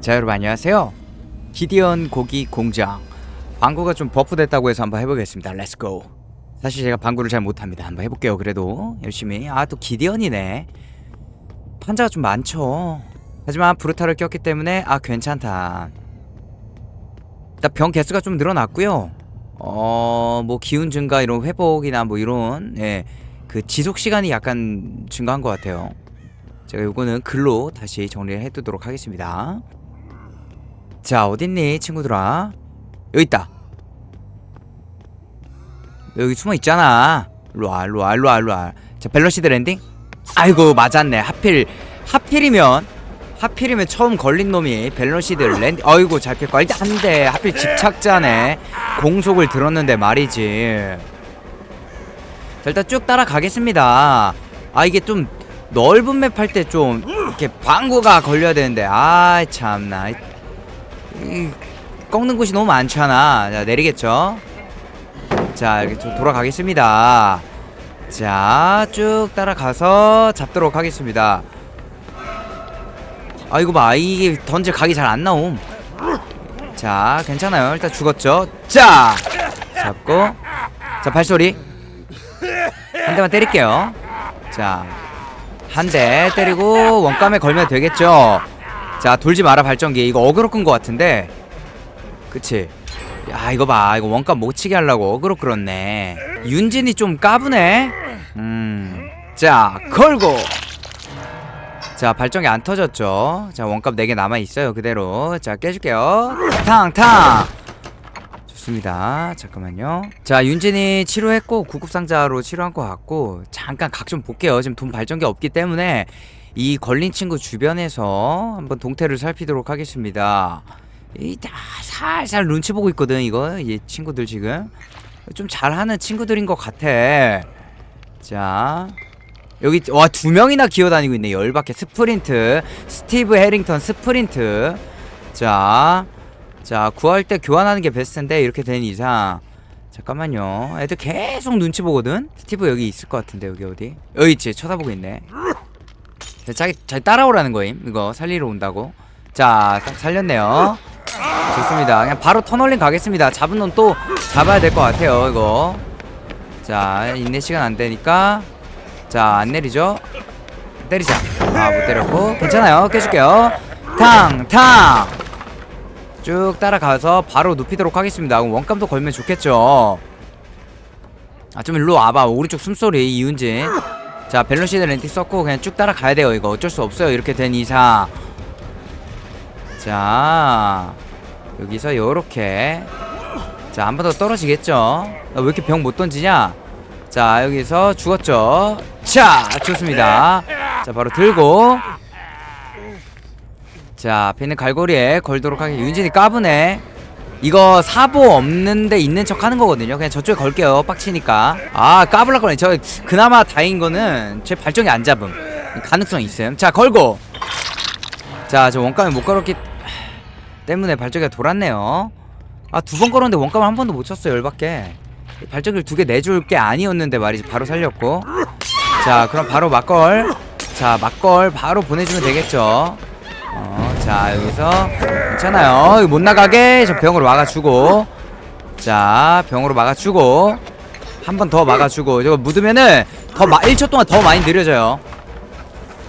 자 여러분 안녕하세요. 기디언 고기 공장. 방구가 좀 버프됐다고 해서 한번 해보겠습니다. 렛츠고 사실 제가 방구를 잘 못합니다. 한번 해볼게요 그래도. 열심히. 아 또 기디언이네. 판자가 좀 많죠. 하지만 브루타를 꼈기 때문에 아 괜찮다. 일단 병 개수가 좀 늘어났고요. 어 뭐 기운 증가 이런 회복이나 뭐 이런 예그 지속 시간이 약간 증가한 것 같아요 제가 요거는 글로 다시 정리를 해두도록 하겠습니다. 자 어딨니 친구들아? 여기 있다. 여기 숨어 있잖아. 일로와 일로와 일로와 일로와. 자 밸런시드 랜딩? 아이고 맞았네. 하필 하필이면 하필이면 처음 걸린 놈이 밸런시드 랜딩. 아이고 잘 폈고 일단 한대. 하필 집착자네. 공속을 들었는데 말이지. 자 일단 쭉 따라가겠습니다. 아 이게 좀 넓은 맵 할 때 좀 이렇게 방구가 걸려야 되는데 아 참나 이, 꺾는 곳이 너무 많잖아. 자, 내리겠죠? 자, 이렇게 좀 돌아가겠습니다. 자, 쭉 따라가서 잡도록 하겠습니다. 아, 이거 봐. 이게 던질 각이 잘 안 나옴. 자, 괜찮아요. 일단 죽었죠? 자! 잡고. 자, 발소리. 한 대만 때릴게요. 자, 한 대 때리고 원감에 걸면 되겠죠? 자 돌지 마라 발전기. 이거 어그로 끈거 같은데. 그치? 야 이거 봐. 이거 원값 못 치게 하려고 어그로 끌었네. 윤진이 좀 까부네. 음자 걸고. 자 발전기 안 터졌죠. 자 원값 4개 남아있어요 그대로. 자 깨줄게요. 탕탕 좋습니다 잠깐만요 자 윤진이 치료했고 구급상자로 치료한 것 같고 잠깐 각 좀 볼게요 지금 돈 발전기 없기 때문에 이 걸린 친구 주변에서 한번 동태를 살피도록 하겠습니다. 이다 살살 눈치 보고 있거든 이거 이 친구들 지금 좀 잘하는 친구들인 것 같아. 자 여기 와 두 명이나 기어다니고 있네 열받게 스프린트 스티브 해링턴 스프린트 자. 자 구할 때 교환하는 게 베스트인데 이렇게 된 이상 잠깐만요 애들 계속 눈치 보거든 스티브 여기 있을 것 같은데 여기 어디 여기 있지 쳐다보고 있네 자, 자기 잘 따라오라는 거임. 이거 살리러 온다고. 자, 딱 살렸네요. 좋습니다. 그냥 바로 터널링 가겠습니다. 잡은 놈 또 잡아야 될 것 같아요. 이거. 자, 인내 시간 안 되니까. 자, 안 내리죠? 때리자. 아, 못 때렸고. 괜찮아요. 깨줄게요. 탕, 탕! 쭉 따라가서 바로 눕히도록 하겠습니다. 그럼 원감도 걸면 좋겠죠. 아, 좀 일로 와봐. 오른쪽 숨소리, 이윤진. 자 밸런시드 렌티 썼고 그냥 쭉 따라가야 돼요. 이거 어쩔 수 없어요. 이렇게 된 이상. 자 여기서 요렇게. 자 한 번 더 떨어지겠죠? 아, 왜 이렇게 병 못 던지냐? 자 여기서 죽었죠? 자 좋습니다. 자 바로 들고 자 있는 갈고리에 걸도록 하게 윤진이 까부네 이거 사보 없는데 있는 척 하는 거거든요. 그냥 저쪽에 걸게요. 빡치니까. 아, 까불라 거네. 저 그나마 다행인 거는 제 발정이 안 잡음. 가능성 있음. 자, 걸고. 자, 저 원감에 못 걸었기 때문에 발정기가 돌았네요. 아, 두 번 걸었는데 원감을 한 번도 못 쳤어요. 열받게. 발정기를 두 개 내줄 게 아니었는데 말이지. 바로 살렸고. 자, 그럼 바로 막걸. 자, 막걸 바로 보내주면 되겠죠. 어, 자 여기서 괜찮아요. 못 나가게 저 병으로 막아주고. 자 병으로 막아주고. 한 번 더 막아주고. 저거 묻으면은 더 마, 1초 동안 더 많이 느려져요.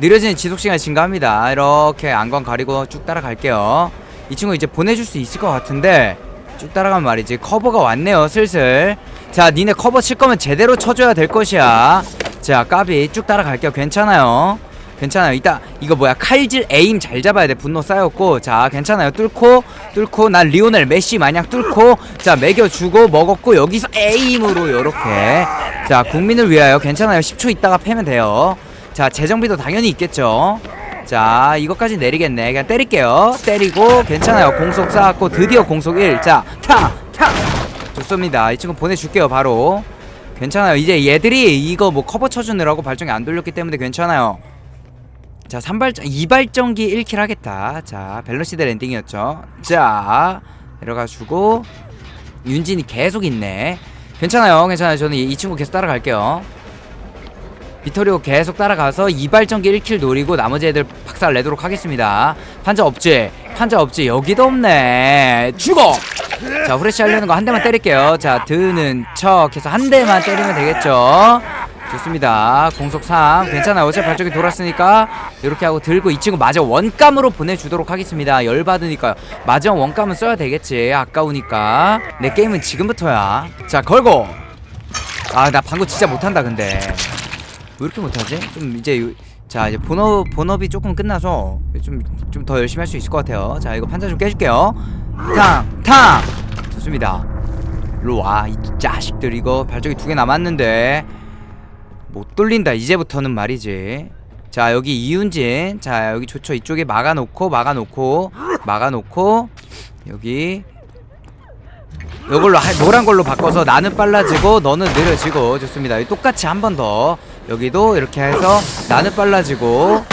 느려지는 지속시간이 증가합니다. 이렇게 안광 가리고 쭉 따라갈게요. 이 친구 이제 보내줄 수 있을 것 같은데 쭉 따라가면 말이지. 커버가 왔네요 슬슬. 자 니네 커버 칠 거면 제대로 쳐줘야 될 것이야. 자 까비 쭉 따라갈게요. 괜찮아요 괜찮아요. 이따 이거 뭐야 칼질 에임 잘 잡아야 돼. 분노 쌓였고 자 괜찮아요. 뚫고 뚫고 난 리오넬 메시 마냥 뚫고 자 먹여주고 먹었고 여기서 에임으로 요렇게 자 국민을 위하여 괜찮아요. 10초 있다가 패면 돼요. 자 재정비도 당연히 있겠죠. 자 이것까지 내리겠네. 그냥 때릴게요. 때리고 괜찮아요. 공속 쌓았고 드디어 공속 1. 자타타 좋습니다. 이 친구 보내줄게요 바로. 괜찮아요. 이제 얘들이 이거 뭐 커버 쳐주느라고 발정이 안 돌렸기 때문에 괜찮아요. 자 3발전 2발전기 1킬 하겠다. 자 밸런시드 랜딩이었죠. 자 내려가주고 윤진이 계속 있네. 괜찮아요. 괜찮아요. 저는 이, 이 친구 계속 따라갈게요. 비토리오 계속 따라가서 이발전기 1킬 노리고 나머지 애들 박살 내도록 하겠습니다. 판자 없지? 판자 없지? 여기도 없네. 죽어! 자 후레쉬 하려는 거 한 대만 때릴게요. 자 드는 척 해서 한 대만 때리면 되겠죠 좋습니다 공속 3 괜찮아요 어차피 발전기 돌았으니까 이렇게 하고 들고 이 친구 마저 원감으로 보내주도록 하겠습니다 열받으니까요 마저 원감은 써야 되겠지 아까우니까 내 게임은 지금부터야 자 걸고 아 나 방금 진짜 못한다 근데 왜 이렇게 못하지? 좀 이제 요- 자 이제 본업 본업이 조금 끝나서 좀 좀 더 열심히 할 수 있을 것 같아요. 자 이거 판자 좀 깨줄게요. 탕 탕. 좋습니다. 일로 와 이 자식들 이거 발전기 두개 남았는데 못 돌린다 이제부터는 말이지. 자 여기 이윤진 자 여기 좋죠 이쪽에 막아놓고 막아놓고 막아놓고 여기 이걸로 하- 노란 걸로 바꿔서 나는 빨라지고 너는 느려지고 좋습니다. 똑같이 한 번 더 여기도 이렇게 해서 나는 빨라지고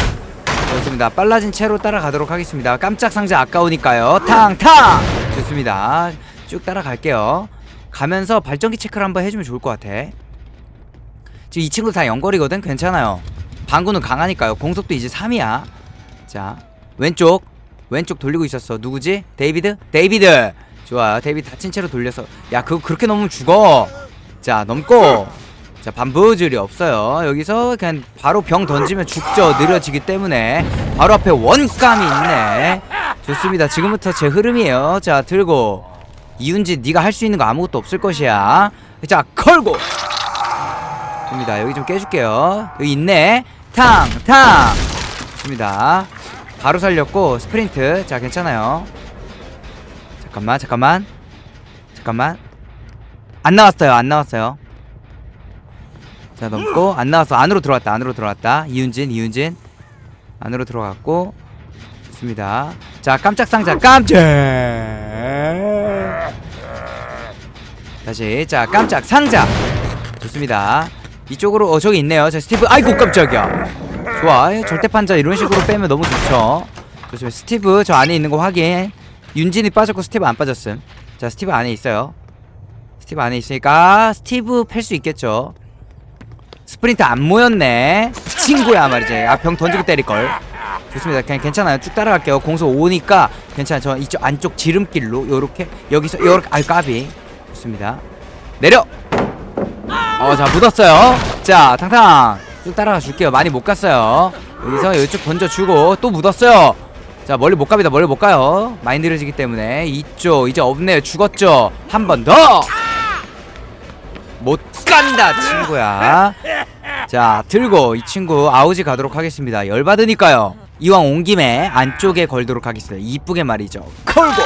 좋습니다. 빨라진 채로 따라가도록 하겠습니다. 깜짝 상자 아까우니까요. 탕탕 좋습니다. 쭉 따라갈게요. 가면서 발전기 체크를 한번 해주면 좋을 것 같아. 지금 이 친구 다 연거리거든. 괜찮아요. 방구는 강하니까요. 공속도 이제 3이야. 자 왼쪽 왼쪽 돌리고 있었어. 누구지? 데이비드? 데이비드. 좋아. 데이비드 다친 채로 돌려서 야 그거 그렇게 넘으면 죽어. 자 넘고 자 반부질이 없어요. 여기서 그냥 바로 병 던지면 죽죠. 느려지기 때문에 바로 앞에 원감이 있네. 좋습니다. 지금부터 제 흐름이에요. 자 들고 이윤지 네가 할 수 있는 거 아무것도 없을 것이야. 자 걸고 좋습니다. 여기 좀 깨줄게요. 여기 있네. 탕 탕. 좋습니다. 바로 살렸고 스프린트. 자 괜찮아요. 잠깐만 잠깐만 잠깐만 안 나왔어요 안 나왔어요. 자 넘고 안 나왔어 안으로 들어왔다 안으로 들어왔다 이윤진 이윤진 안으로 들어갔고 좋습니다 자 깜짝 상자 깜짝 다시 자 깜짝 상자 좋습니다 이쪽으로 어 저기 있네요. 자 스티브. 아이고 깜짝이야. 좋아. 절대 판자 이런 식으로 빼면 너무 좋죠. 좋습니다 스티브 저 안에 있는 거 확인. 윤진이 빠졌고 스티브 안 빠졌음. 자 스티브 안에 있어요. 스티브 안에 있으니까 스티브 팰 수 있겠죠. 스프린트 안 모였네. 친구야 말이지. 아 병 던지고 때릴걸. 좋습니다. 그냥 괜찮아요. 쭉 따라갈게요. 공소 오니까 괜찮아 저 이쪽 안쪽 지름길로 요렇게 여기서 요렇게. 아 까비. 좋습니다. 내려 어 자 묻었어요. 자 탕탕. 쭉 따라가 줄게요. 많이 못 갔어요. 여기서 이쪽 던져주고 또 묻었어요. 자 멀리 못 갑니다. 멀리 못 가요. 많이 느려지기 때문에. 이쪽 이제 없네요. 죽었죠? 한 번 더! 못 간다 친구야. 자 들고 이 친구 아우지 가도록 하겠습니다. 열받으니까요. 이왕 온 김에 안쪽에 걸도록 하겠습니다. 이쁘게 말이죠. 걸고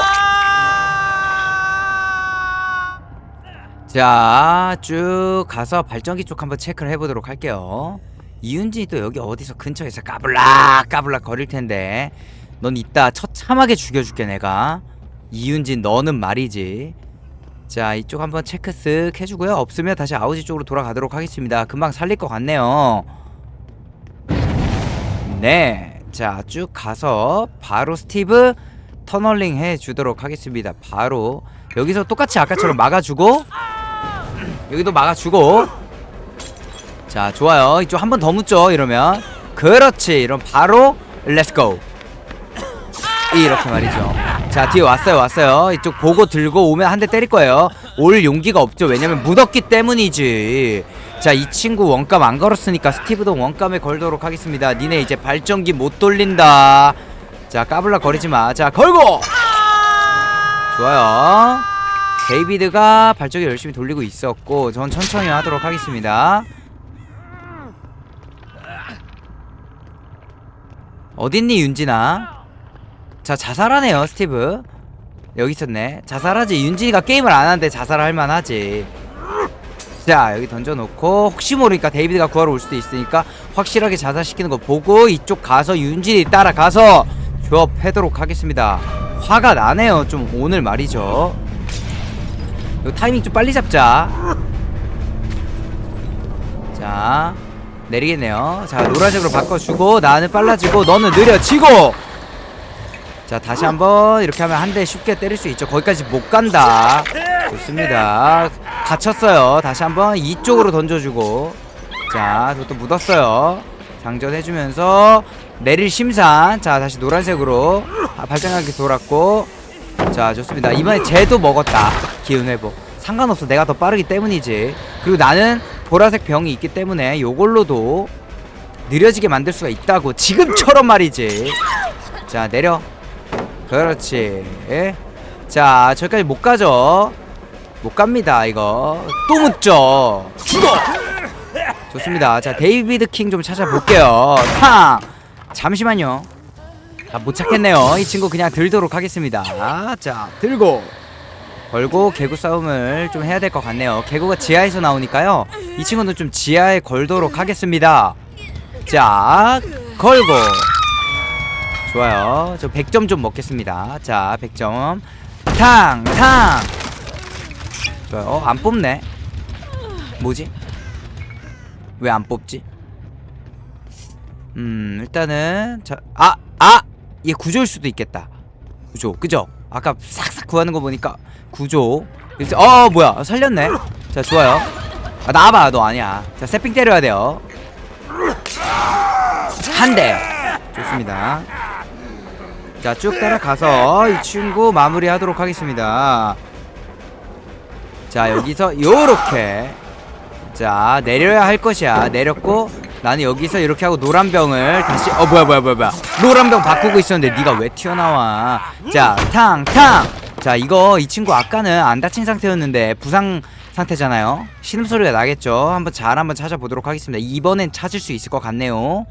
자 쭉 가서 발전기 쪽 한번 체크를 해보도록 할게요. 이윤진이 또 여기 어디서 근처에서 까불락 까불락 거릴 텐데. 넌 이따 처참하게 죽여줄게 내가. 이윤진 너는 말이지. 자 이쪽 한번 체크 쓱 해주고요. 없으면 다시 아우지 쪽으로 돌아가도록 하겠습니다. 금방 살릴 것 같네요. 네자 쭉 가서 바로 스티브 터널링 해주도록 하겠습니다. 바로. 여기서 똑같이 아까처럼 막아주고 여기도 막아주고 자 좋아요 이쪽 한 번 더 묻죠 이러면 그렇지 이런 바로 렛츠고 이렇게 말이죠. 자 뒤에 왔어요 왔어요. 이쪽 보고 들고 오면 한 대 때릴 거예요. 올 용기가 없죠. 왜냐면 묻었기 때문이지. 자 이 친구 원감 안 걸었으니까 스티브도 원감에 걸도록 하겠습니다. 니네 이제 발전기 못 돌린다. 자 까불라 거리지 마. 자 걸고. 좋아요. 데이비드가 발전기 열심히 돌리고 있었고 전 천천히 하도록 하겠습니다. 어딨니 윤진아? 자 자살하네요 스티브. 여기 있었네. 자살하지. 윤진이가 게임을 안 하는데 자살할 만하지. 자 여기 던져놓고 혹시 모르니까 데이비드가 구하러 올 수도 있으니까 확실하게 자살시키는 거 보고 이쪽 가서 윤진이 따라가서 조업하도록 하겠습니다. 화가 나네요 좀 오늘 말이죠 이거 타이밍 좀 빨리 잡자. 자 내리겠네요. 자 노란색으로 바꿔주고 나는 빨라지고 너는 느려지고. 자 다시 한번 이렇게 하면 한 대 쉽게 때릴 수 있죠. 거기까지 못 간다. 좋습니다. 갇혔어요. 다시 한번 이쪽으로 던져주고. 자, 그것도 묻었어요. 장전해주면서 내릴 심산. 자, 다시 노란색으로. 아, 발전하게 돌았고. 자, 좋습니다. 이번에 쟤도 먹었다. 기운 회복. 상관없어. 내가 더 빠르기 때문이지. 그리고 나는 보라색 병이 있기 때문에 요걸로도 느려지게 만들 수가 있다고. 지금처럼 말이지. 자, 내려. 그렇지. 자, 저기까지 못 가죠. 못 갑니다, 이거. 또 묻죠. 죽어! 좋습니다. 자, 데이비드 킹 좀 찾아볼게요. 탕! 잠시만요. 아, 못 찾겠네요. 이 친구 그냥 들도록 하겠습니다. 자, 들고. 걸고 개구 싸움을 좀 해야 될 것 같네요. 개구가 지하에서 나오니까요. 이 친구는 좀 지하에 걸도록 하겠습니다. 자, 걸고. 좋아요. 저 100점 좀 먹겠습니다. 자, 100점. 탕! 탕! 좋아요. 어, 안 뽑네. 뭐지? 왜 안 뽑지? 음, 일단은 자, 아, 아! 얘 구조일 수도 있겠다. 구조. 그죠? 아까 싹싹 구하는 거 보니까 구조. 그래서 어, 뭐야? 살렸네. 자, 좋아요. 아, 나와봐. 너 아니야. 자, 세핑 때려야 돼요. 한 대. 좋습니다. 자, 쭉 따라가서 이 친구 마무리하도록 하겠습니다. 자, 여기서 요렇게 자, 내려야 할 것이야. 내렸고 나는 여기서 이렇게 하고 노란 병을 다시 어 뭐야 뭐야 뭐야 뭐야. 노란 병 바꾸고 있었는데 네가 왜 튀어나와? 자, 탕 탕. 자, 이거 이 친구 아까는 안 다친 상태였는데 부상 상태잖아요. 신음소리가 나겠죠. 한번 잘 한번 찾아보도록 하겠습니다. 이번엔 찾을 수 있을 것 같네요.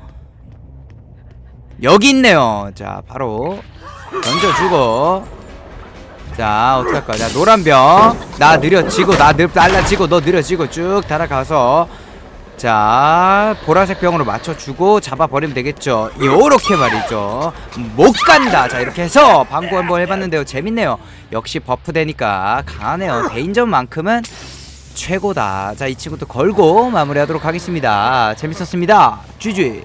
여기 있네요. 자, 바로 던져주고. 자, 어떻게 할 거야? 자, 노란병. 나 느려지고, 나 느, 날라지고, 너 느려지고 쭉 달아가서. 자, 보라색 병으로 맞춰주고 잡아버리면 되겠죠. 요렇게 말이죠. 못 간다. 자, 이렇게 해서 방구 한번 해봤는데요. 재밌네요. 역시 버프 되니까 강하네요. 대인전만큼은 최고다. 자, 이 친구도 걸고 마무리하도록 하겠습니다. 재밌었습니다. GG.